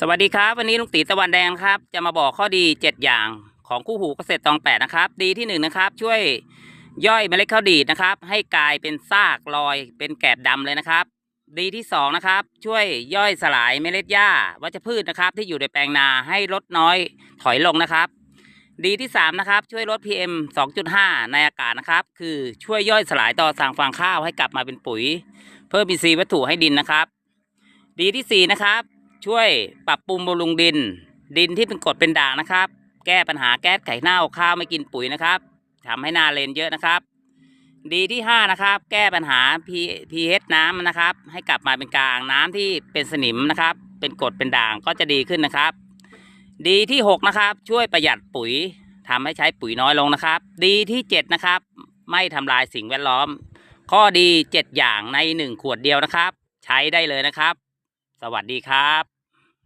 สวัสดีครับ วันนี้ลุงตีตะวันแดงครับ จะมาบอกข้อดี 7 อย่างของคู่หูเกษตรตองแปดนะครับ ดีที่1นงนะครับ ช่วยย่อยเมล็ดข้าวดีดนะครับ ให้กลายเป็นซากลอยเป็นแกบดำเลยนะครับ ดีที่2นะครับ ช่วยย่อยสลายเมล็ดหญ้าวัชพืชนะครับ ที่อยู่ในแปลงนาให้ลดน้อยถอยลงนะครับ ดีที่3นะครับ ช่วยลด PM 2.5 ในอากาศนะครับ คือช่วยย่อยสลายต่อสั่งฟางข้าวให้กลับมาเป็นปุ๋ย เพิ่มอินทรีย์วัตถุให้ดินนะครับ ดีที่สี่นะครับ ช่วยปรับปรุงบำรุงดิน ดินที่เป็นกรดเป็นด่างนะครับ แก้ปัญหาแก๊สไข่เน่าข้าวไม่กินปุ๋ยนะครับทำให้นาเลนเยอะนะครับ ดีที่ห้านะครับ แก้ปัญหา pH น้ำนะครับ ให้กลับมาเป็นกลางน้ำที่เป็นสนิมนะครับ เป็นกรดเป็นด่างก็จะดีขึ้นนะครับ ดีที่หกนะครับ ช่วยประหยัดปุ๋ยทำให้ใช้ปุ๋ยน้อยลงนะครับ ดีที่เจ็ดนะครับ ไม่ทำลายสิ่งแวดล้อม ข้อดีเจ็ดอย่างในหนึ่งขวดเดียวนะครับ ใช้ได้เลยนะครับ สวัสดีครับ